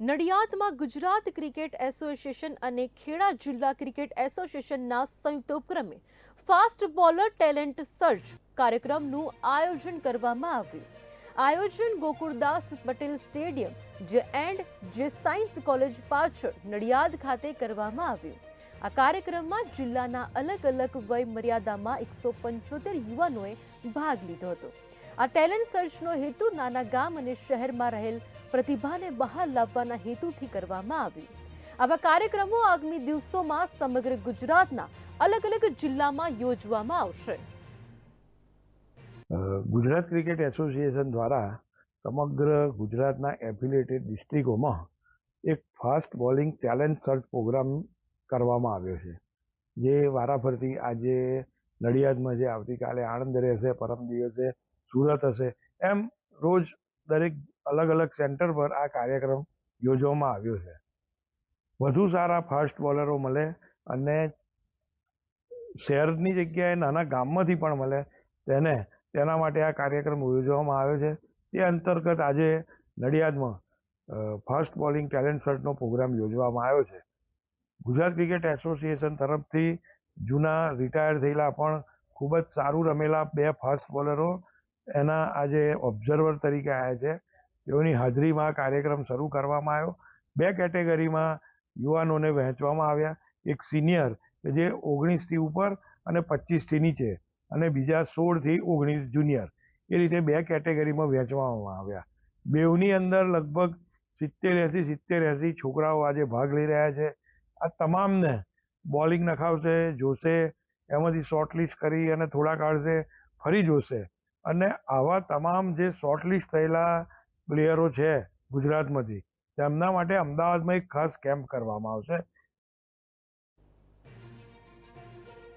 નડિયાદમાં Gujarat cricket association અને ખેડા જિલ્લા cricket એસોસિએશનના સંયુક્ત ઉપક્રમે ફાસ્ટ બોલર ટેલેન્ટ સર્ચ કાર્યક્રમનું આયોજન કરવામાં આવ્યું. આયોજન Gokuldas Patel stadium, J and, J science college પાછળ નડિયાદ ખાતે કરવામાં આવ્યું. આ કાર્યક્રમમાં જિલ્લાના અલગ અલગ વય મર્યાદામાં એકસો પંચોતેર યુવાનોએ ભાગ લીધો હતો. આ ટેલેન્ટ સર્ચનો હેતુ નાના ગામ અને શહેરમાં રહેલ પ્રતિભાને બહાર લાવવાના હેતુથી કરવામાં આવ્યું આવા કાર્યક્રમો આગામી દિવસોમાં સમગ્ર ગુજરાતના અલગ અલગ જિલ્લામાં યોજવામાં આવશે. ગુજરાત ક્રિકેટ એસોસિએશન દ્વારા સમગ્ર ગુજરાતના એફિલેટેડ ડિસ્ટ્રિક્ટોમાં એક fast bowling talent search program કરવામાં આવ્યો છે. જે વારાફરતી આજે નડિયાદમાં છે આવતીકાલે આણંદ રહેશે, પરમ દિવસે સુરત હશે, એમ રોજ દરેક અલગ અલગ સેન્ટર પર આ કાર્યક્રમ યોજવામાં આવ્યો છે. વધુ સારા ફાસ્ટ બોલરો મળે અને શહેરની જગ્યાએ નાના ગામમાંથી પણ મળે તેને, તેના માટે આ કાર્યક્રમ યોજવામાં આવ્યો છે. તે અંતર્ગત આજે નડિયાદમાં ફાસ્ટ બોલિંગ ટેલેન્ટ સર્ચનો પ્રોગ્રામ યોજવામાં આવ્યો છે. ગુજરાત ક્રિકેટ એસોસિએશન તરફથી જૂના રિટાયર થયેલા પણ ખૂબ જ સારું રમેલા બે ફાસ્ટ બોલરો એના આજે ઓબ્ઝર્વર તરીકે આવ્યા છે. તેઓની હાજરીમાં કાર્યક્રમ શરૂ કરવામાં આવ્યો. બે કેટેગરીમાં યુવાનોને વહેંચવામાં આવ્યા. એક સિનિયર કે જે ઓગણીસથી ઉપર અને પચીસથી નીચે અને બીજા સોળથી ઓગણીસ જુનિયર એ રીતે બે કેટેગરીમાં વહેંચવામાં આવ્યા. બેવની અંદર લગભગ સિત્તેર એંસી સિત્તેર એંસી છોકરાઓ આજે ભાગ લઈ રહ્યા છે. આ તમામને બોલિંગ નખાવશે, જોશે, એમાંથી શોર્ટલિસ્ટ કરી અને થોડા કાઢશે ફરી જોશે. અને આવા તમામ જે શોર્ટલિસ્ટ થયેલા પ્લેયરો છે ગુજરાતમાંથી, તેમના માટે અમદાવાદમાં એક ખાસ કેમ્પ કરવામાં આવશે.